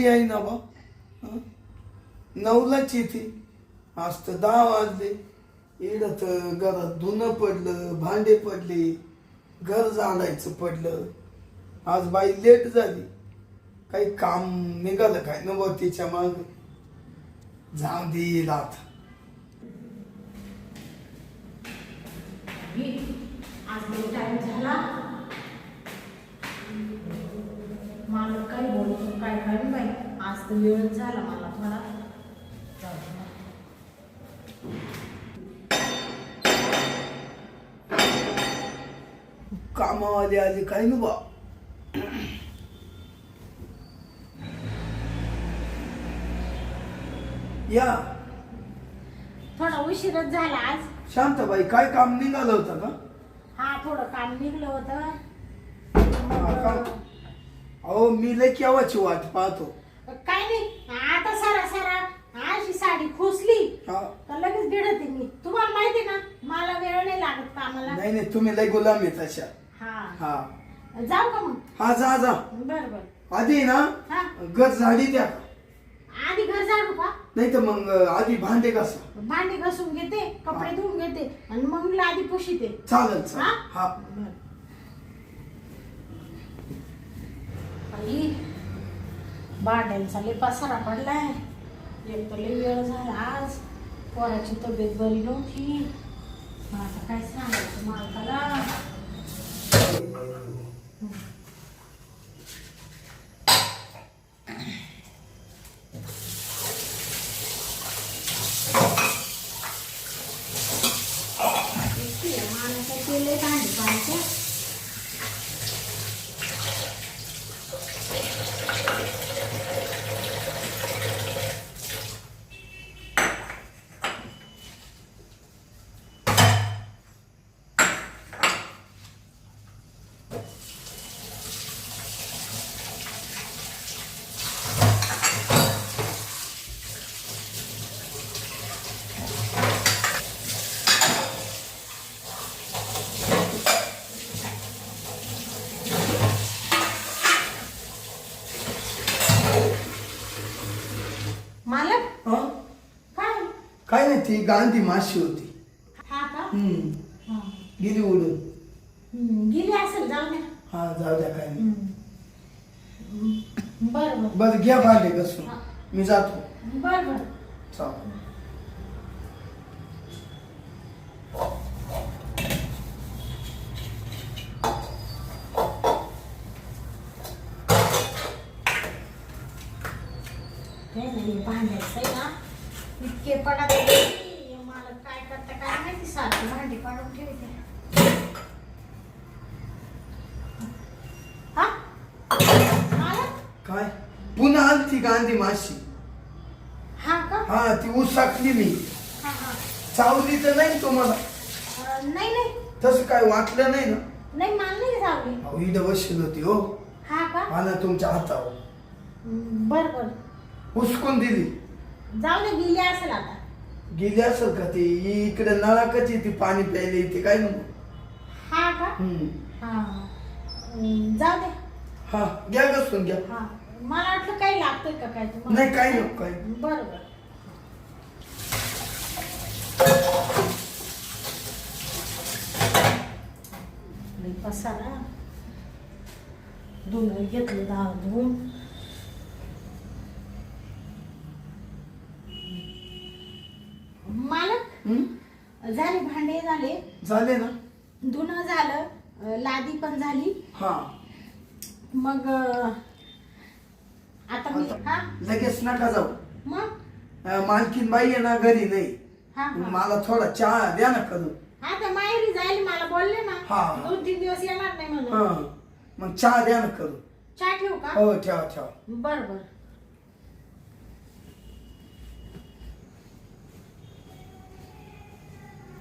घरी आहे ना बा. हं? नऊलाच येते. आज तर दहा वाजले. इडत घरात धुणं पडलं भांडे पडले घर जाणायचं पडलं. आज बाई लेट झाली. काही काम निघालं काय? न बा तिच्या माग. जाऊ दे आता. आज टाइम झाला. वेळच झाला मला थोडा. कामावाली आली काय न बा? या. थोडा उशीरच झाला आज. शांताबाई काय काम निघालं होतं का? हा थोडं काम निघलं होतं. हा? अहो मी लय केव्हाची वाट पाहतो. काय नाही आता सारा सारा अशी साडी खोसली. हा. तर लगेच भिडते मी. तुम्हाला माहिती ना मला वेळ नाही लागत कामाला. नाही नाही तुम्ही लय गुलाम आहे तशा. हा. हा. जाऊ का मग? हा जा जा. बर बर. आधी ना हा. गज झाडी द्या. आधी घर झाडू का? नाही तर मग आधी भांडे कसा भांडी घासून घेते कपडे धुवून घेते आणि मग लादी पुशीते. चालेल चालेल. हा? हा. आई. भांड्यांचा लय पसारा पडलाय. एक तर लय वेळ झाला आज. पोराची तब्येत बरी नव्हती. आता काय सांगायचं मालकाला माणसं केले भांडी पाहायचं मालक हा? काय काय नाही ती गांधी माशी होती. हा का? हम्म. हा. गेली उडून. हम्म, गेली असेल जाऊ द्या. हा जाऊ द्या काय नाही. बर बर. बरं घ्या भांडे कसून हा. मी जातो. बर बर. चालेल हे नाही भांड्याचं आहे ना इतके पडत आहे. मला काय करता काय माहिती सारखी भांडी पाडून ठेवते हा मालक काय पुन्हा आलती गांधी माशी. हा का? हा ती उसाकली मी हा हा. चावली तर नाही तुम्हाला? अं, नाही नाही. तसं काय वाटलं नाही ना? नाही मला नाही अहो बसली होती हो. हा का? मला तुमच्या हातावर. बर बर. हुसकून दिली. जाऊ दे गेली असेल आता. गेली असेल का ती? इकडे नळाकच येते पाणी प्यायला येते काय नको हा का? हम्म. हा जाऊ दे. हा घ्या घासून घ्या. हा. मला वाटलं काही लागतंय का काय तुम्हाला? नाही काही नको काही बरं बरं लई पसारा दोन घेतलं दहा धुवून मालक? झाले भांडे झाले? झाले ना. धुणं झालं अं, लादी पण झाली. हा. मग अं, आता मी हा? लगेच नका जाऊ. मग? अं, मालकीन बाई आहे ना घरी नाही. हा हा. मला थोडा चहा द्या ना करून. हा तर माहेरी जाईल मला बोलले ना. हा. दोन तीन दिवस येणार नाही म्हणून. हा. मग चहा द्या ना करून. चहा ठेवू का? हो ठेवा ठेवा. बर बर.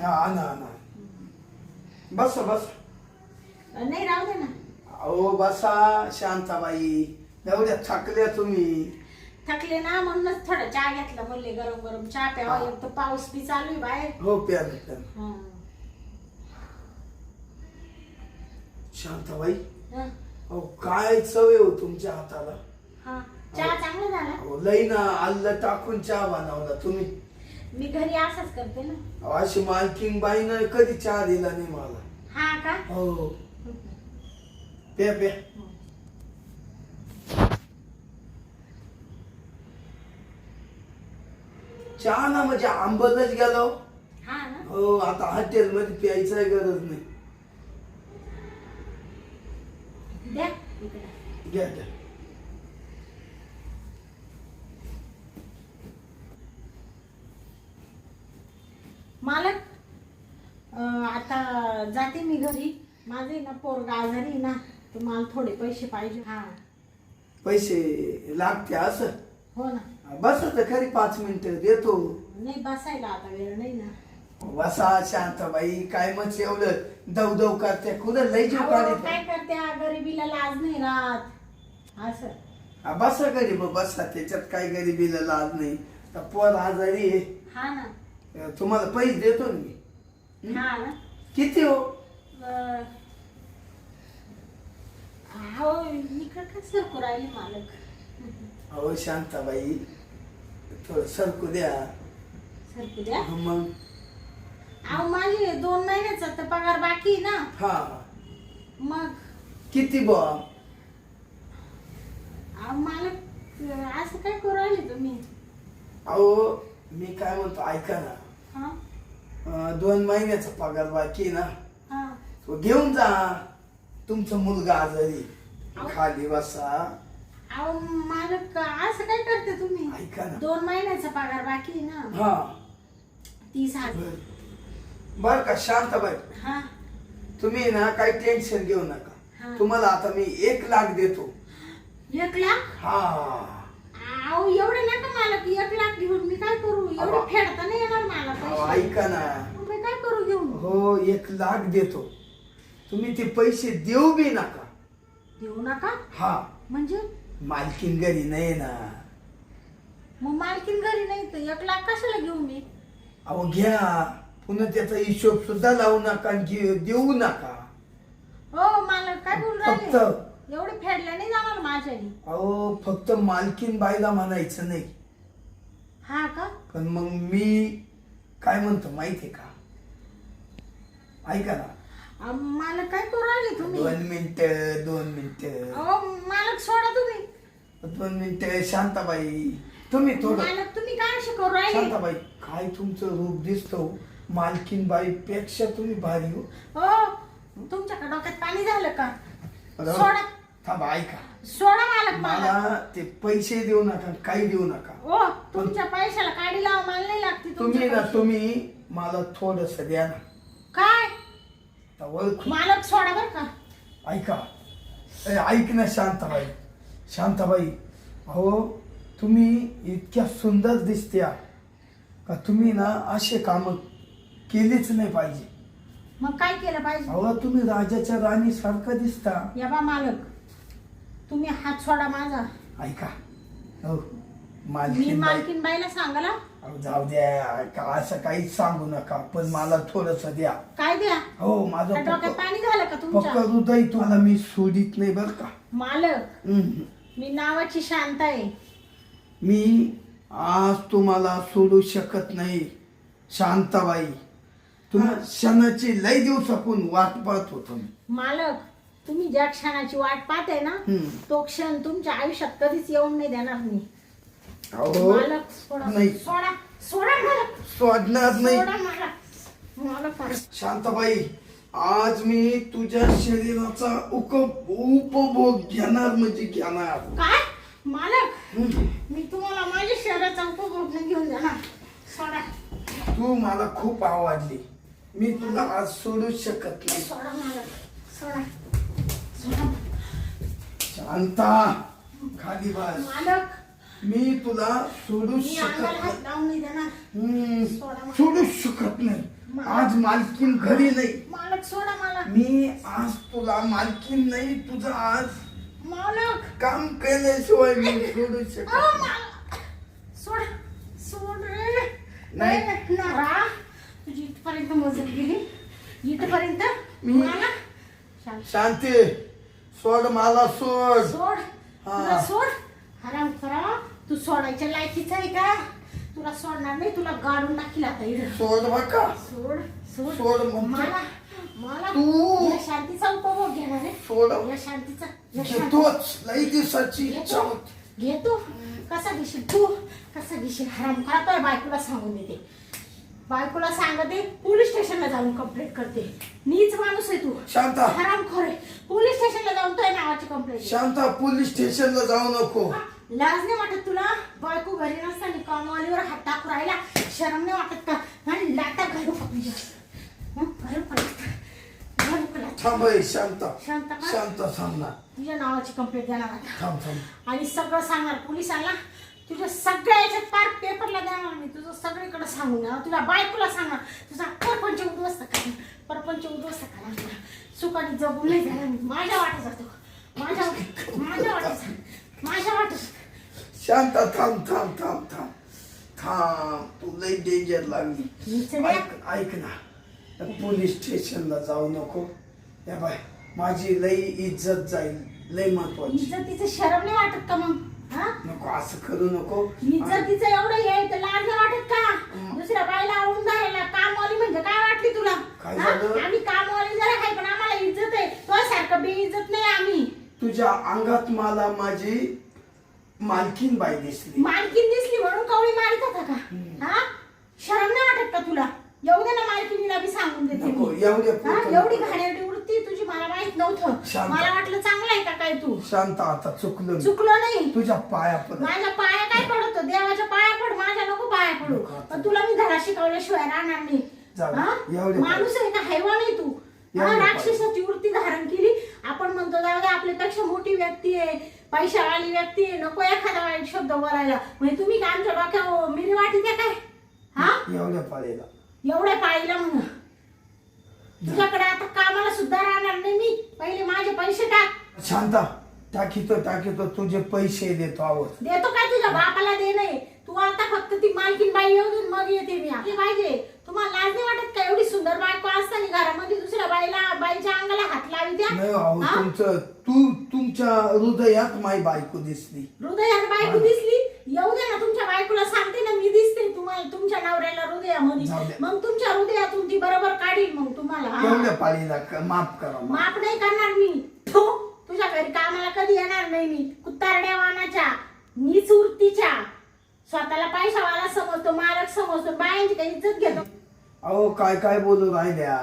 हा आणा आणा. बस बस. नाही राहू दे ना. अहो बसा शांताबाई. एवढ्या थकल्या तुम्ही. थकले ना म्हणूनच थोडा चहा घेतला म्हणले गरम गरम चहा प्यावा. हा. एक तर पाऊस बी चालू आहे बाहेर. हो प्याले प्याले हा. शांताबाई हा. अहो काय चव हो तुमच्या हाताला? हा. चहा चांगला झाला. अहो, लई ना आल्लं टाकून चहा बनवला तुम्ही. मी घरी असंच करते ना. अहो, अशी मालकीन बाईनं कधी चहा दिला नाही मला. हा का? हो. प्या प्या. चहा ना म्हणजे आंबलच गेलो. हा ना? हो आता हॉटेल मध्ये प्यायचा गरज नाही. द्या. इकडे घ्या घ्या. मालक अं, आता जाते मी घरी. माझे ना पोरगा आजारी आहे ना तर मला थोडे पैसे पाहिजे. हा. पैसे लागते असं? हो ना. बस तर खरी पाच मिनिटं देतो. नाही बसायला आता वेळ नाही ना. बसा शांताबाई काय मग एवढं दव दव करते. कुठं? लय जीव अहो, काय करते? गरिबीला लाज नाही राहत. असं हा, बसा गरीब बसा. त्याच्यात काय गरिबीला लाज नाही. तर पोर आजारी आहे. हा ना. तुम्हाला पैसे देतो ना मी? हा ना. किती हो? अं, अहो इकडं का सरकू राहिले मालक? अहो शांताबाई थोडं सरकू द्या. सरकू द्या? मग? अहो माझे दोन महिन्याचा तर पगार बाकी आहे ना. हा. मग? किती बा अहो मालक असं काय करू राहिले तुम्ही? अहो मी काय म्हणतो ऐका ना. हा? अं, दोन महिन्याचा पगार बाकी आहे ना. हा. तो घेऊन जा. तुमचा मुलगा आजारी. खाली बसा. अहो मालक असं काय करते तुम्ही? ऐका ना. दोन महिन्याचा पगार बाकी आहे ना. हा. तीस हजार. बर. का शांताबाई. हा. तुम्ही ना काही टेन्शन घेऊ हा. नका तुम्हाला आता मी एक लाख देतो. एक लाख? हा. अहो एवढे नका मालक एक लाख घेऊन मी काय करू? एवढे. फेडता नाही येणार मला अहो, पैसे. ऐका ना. मग मी काय करू घेऊन? हो एक लाख देतो. तुम्ही ते पैसे देऊ बी नका. देऊ नका? हा. म्हणजे? मालकीन घरी नाही ना. मग मालकीन घरी नाही तर एक लाख कशाला घेऊ मी? अहो घ्या. पुन्हा त्याचा हिशोब सुद्धा लावू नका आणि घे- देऊ नका. हो मालक काय बोल राहिले? फक्त एवढे फेडले नाही जाणार माझ्यानी. अहो फक्त मालकीन बाईला म्हणायचं नाही. हा का? पण मग मी काय म्हणतो माहितीये का? ऐका ना. मालक काय करू राहिले तुम्ही? दोन मिनिट दोन मिनिट. अहो मालक सोडा तुम्ही. दोन मिनिट शांताबाई तुम्ही थोडं तुम्ही काय राहिले? शांताबाई काय तुमचं रूप दिसतो? मालकीन बाई पेक्षा तुम्ही भारी हो. हो तुमच्याकडे डोक्यात पाणी झालं का? राहू- सोडा. थांबा ऐका. सोडा मालक मला मला ते पैसे देऊ नका काही देऊ नका. हो तुमच्या पैशाला काढी लावा मला नाही लागते तुम्ही ना. तुम्ही मला थोडस द्या ना. काय? आता ओळखू. मालक सोडा बर का. ऐका. ए, ऐक ना शांताबाई. शांताबाई अहो तुम्ही इतक्या सुंदर दिसत्या का तुम्ही ना असे काम केलीच नाही पाहिजे. मग काय केलं पाहिजे? अहो तुम्ही राजाच्या राणी सारखं दिसता. या बा मालक. तुम्ही हात सोडा माझा. ऐका. हो मी मालकीन बाई. मालकीन बाईला सांगाला अहो, जाऊ द्या. का असं काहीच सांगू नका पण मला थोडस द्या. काय द्या? हो माझं का डोक्यात पक्क पाणी झालं का पक्क तुमच्या हृदय तुम्हाला मी सोडित नाही बर का. मालक. हम्म. मी नावाची शांत आहे. मी आज तुम्हाला सोडू शकत नाही शांताबाई. तुम्ही क्षणाची लय दिवसापून वाट पाहत होतो मी. मालक तुम्ही ज्या क्षणाची वाट पाहते ना हम्म. तो क्षण तुमच्या आयुष्यात कधीच येऊन नाही देणार मी. अहो मालक सोडा. नाही. सोडा. सोडा मालक. सोडणार नाही. सोडा मालक. मालक मालक. शांताबाई आज मी तुझ्या शरीराचा उपभोग घेणार म्हणजे घेणार. काय? मालक. मी तुम्हाला माझ्या शहराचा उपभोग नाही घेऊन जाणार. सोडा. तू मला खूप आवडली. मी तुला आज सोडू शकत नाही. सोडा मालक. सोडा सोडा. शांता खाली बस. मालक मी तुला सोडू शकत नाही. सोडा शकत नाही. आज मालकीन घरी नाही. मालक सोडा मला. मी आज तुला मालकीन नाही तुझं आज मालक. काम केल्याशिवाय मी सोडू शकत नाही. सोड सोड रे. नाही. नारा. तुझी इथपर्यंत मजल गेली. इथपर्यंत. मी- शांत. सोड मला सोड. सोड. हा. सोड. हराम करा तू सोडायच्या लायकीच आहे का? तुला सोडणार नाही तुला गाडून टाकील आता इकडं सोड बका सोड सोड. सोड म्हणतो. मला मला तू- या शांतीचा उपभोग घेणार आहे. सोड. या शांतीचा या शांती- घेतोच. लई दिवसाची इच्छा घेतो होती. घेतो. कसा घेशील तू? कसा घेशील हराम खातोय बायकोला सांगून देते. बायकोला सांगते पोलीस स्टेशनला जाऊन कंप्लेंट करते. नीच माणूस आहे तू. शांता. हराम खोरे पोलीस स्टेशनला जाऊन तुझ्या नावाची कंप्लेंट शांता पोलीस स्टेशनला जाऊ नको. लाज नाही वाटत तुला? बायको घरी नसताना कामवालीवर हात टाकू राहिला. शरम नाही वाटत का? आणि लाटा का लाथा? थांब शांता. शांत? शांत थांब ना. तुझ्या नावाची कंप्लेंट देणार आता. थांब थांब. आणि सगळं सांगणार पोलिसांना. तुझ्या सगळ्या याच्यात पार पेपरला देणार मी तुझं सगळीकडे सांगून देणार तुला बायकोला सांगणार तुझा परपंच उद्ध्वस्त करणार परपंच उद्ध्वस्त तुला सुखाने जगू नाही जाणार मी. माझ्या वाटत जातो माझ्या माझ्या वाटत माझ्या वाटत शांता थांब थांब थांब थांब. थांब. तू लई डेंजर लागली. ऐक ऐक ना. पोलीस स्टेशनला जाऊ नको. या बाय. माझी लई इज्जत जाईल. लई महत्वाची. इज्जतीचं शरम नाही वाटत का मग? हा? नको असं करू नको. इज्जतीचं एवढं आहे तर लाज नाही वाटत का? दुसऱ्या बाईला आवडून धरायला कामवाली म्हणजे काय वाटली तुला? काय हा? झालं? आम्ही कामवाली जरा आहे पण आम्हाला इज्जत आहे. तो सारखं बेइज्जत नाही आम्ही. तुझ्या अंगात मला माझी मालकीन बाई दिसली. मालकीन दिसली म्हणून कवळी मारित होता का? हा? शरम नाही वाटत का तुला? येऊ दे ना मालकिनीला बी सांगून देते नको, मी. एवढ्या हा? पुरतं एवढी. घाणेरडी माहीत नव्हतं. शांत. मला वाटलं चांगलं आहे का काय तू? शांत आता चुकलं मी. चुकलो नाही. तुझ्या पाया पड माझ्या पाया काय पडतो देवाच्या पाया पड माझ्या नको पाया पडू. नको. पण तुला मी धडा शिकवल्याशिवाय राहणार नाही. जाऊ दे. हा? एवढे माणूस आहे का हैवान आहे तू. हा, एवढे राक्षसाची वृत्ती धारण केली. आपण म्हणतो जाऊ दे आपल्यापेक्षा मोठी व्यक्ती आहे. पैशावाली व्यक्ती आहे. नको एखादा वाईट शब्द बोलायला. म्हणजे तुम्ही काय आमच्या डोक्यावर मिरी वाटी काय हा? एवढ्या पाळीला. एवढ्या पाळीला म्हणून. तुझ्याकडे आता कामाला सुद्धा राहणार नाही मी. पहिले माझे पैसे टाक. शांता टाकीतो टाकीतो तुझे पैसे देतो आहोत देतो काय तुझ्या बापाला दे नाही तू आता फक्त ती मालकीन बाई येऊ दे मग येते मी आपली पाहिजे. तुम्हाला लाज नाही वाटत का? एवढी सुंदर बायको असताना घरामध्ये दुसऱ्या बाईला बाईच्या अंगाला हात लावी द्या नाही अहो हा? तुमचं तू तुमच्या हृदयात माई बायको दिसली. हृदयात बायको दिसली? येऊ दे ना तुमच्या बायकोला सांगते ना मी दिसते तुम्हाला तुमच्या नवऱ्याला जाऊ हृदयामध्ये दे. मग तुमच्या हृदयातून ती बरोबर काढील मग तुम्हाला हा. पाळीला क- माफ करा माफ. माफ नाही करणार मी. थो, तुझ्या घरी कामाला कधी येणार नाही मी. कुत्तारड्या वाहनाच्या नीच उरतीच्या. स्वतःला पैशावाला समजतो मालक समजतो बायांची काही इज्जत घेतो. अहो काय काय बोलू राहिल्या?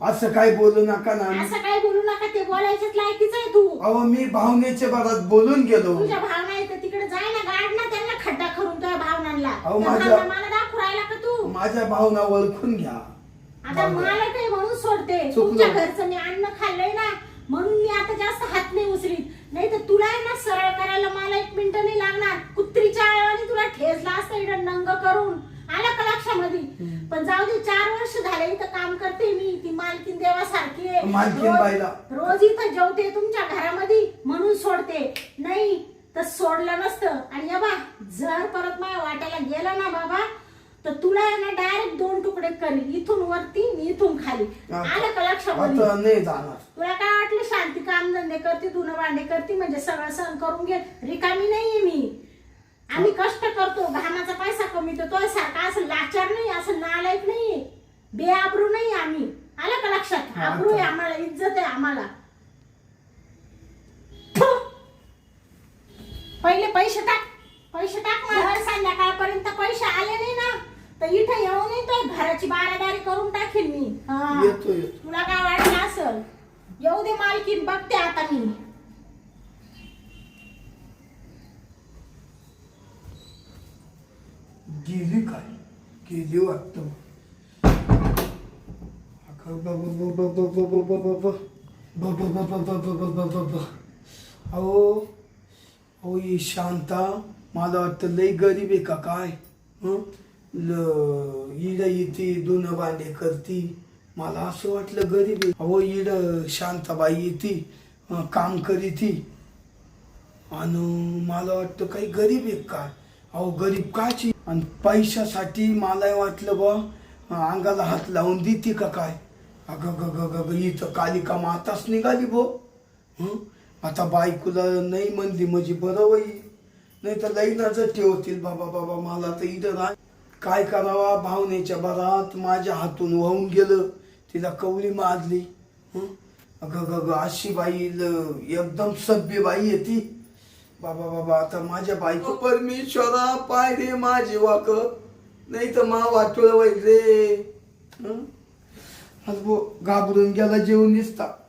असं काय बोलू नका ना. असं काय बोलू नका ते बोलायच्याच लायकीच आहे तू. अहो मी भावनेच्या भरात बोलून गेलो. तुझ्या भावना आहे तर तिकडे जाय ना गाड ना त्यांना खड्डा करून तुझ्या भावनांना. अहो, त्या माझ्या- भावना मला दाखवू राहिला का तू? माझ्या भावना ओळखून घ्या. आता. मला काही म्हणून सोडते. चुकलो. तुमच्या घरचं मी अन्न खाल्लंय ना म्हणून मी आता जास्त हात नाही उचलीत. नाही तर तुला ना सरळ करायला मला एक मिनिट नाही लागणार. कुत्रीच्या आळवानी तुला ठेसला असतं इकडं नंग करून. आलं का लक्षामध्ये? पण जाऊ दे चार वर्ष झाले इथं काम करते मी. ती मालकीन देवासारखी आहे. रोज- बाईला. रोज इथं जेवते तुमच्या घरामध्ये म्हणून सोडते. नाही तर सोडलं नसतं. आणि या बा जर परत माझ्या वाट्याला गेला ना बाबा तर तुला आहे ना डायरेक्ट दोन तुकडे करील इथून वरती आणि इथून खाली. आलं का लक्षामध्ये आता नाही जाणार. तुला काय वाटलं शांती कामधंदे करते धुणं भांडे करते म्हणजे सगळं सहन करून घे. रिकामी नाहीये मी. आम्ही कष्ट करतो घामाचा पैसा कमीतो तो सारखा असं लाचार नाही असं नालायक नाहीये. बेआबरू नाही आम्ही. आलं का लक्षात? हा, आबरू आहे. आम्हाला इज्जत आहे आम्हाला. फु. पहिले पैसे टाक. पैसे टाक मला संध्याकाळपर्यंत पैसे आले नाही ना तर इथं येऊन येतोय घराची बारादारी करून टाकेल मी हा. येतो येतो तुला काय वाटलं असल येऊ दे मालकीन बघते आता मी गेली काय गेली वाटतं अगं ब- ब- ब- ब- ब- ब- ब- ब- ब- ब- ब- ब- ब- ब- ब- ब- ब- ब. अहो अहो ही शांता मला वाटतं लई गरीब आहे का काय हं? ल येते दोन भांडे करती मला असं वाटलं गरीब आहे. अहो इड शांताबाई येते काम करीती. आणि मला वाटतं काही गरीब आहे काय अहो गरीब काची? आणि पैशासाठी मला वाटलं बा अंगाला हात लावून देते का काय? अगं ग ग ग ग इथं कालिका माताच निघाली भो आता बायकोला नाही म्हणली म्हणजे बरं होई नाही तर लई नजर ठेवतील. बाबा बाबा मला तर इथं राह काय करावा? भावनेच्या भरात माझ्या हातून वाहून गेलं. तिला कवली मारली? अगं ग ग अशी बाई ल- एकदम सभ्य बाई आहे ती. बाबा बाबा आता माझ्या बायको परमेश्वरा पाय रे माझे वाक. नाही तर मा वाटोळ वैर हं? घाबरून गेला जेवून दिसता.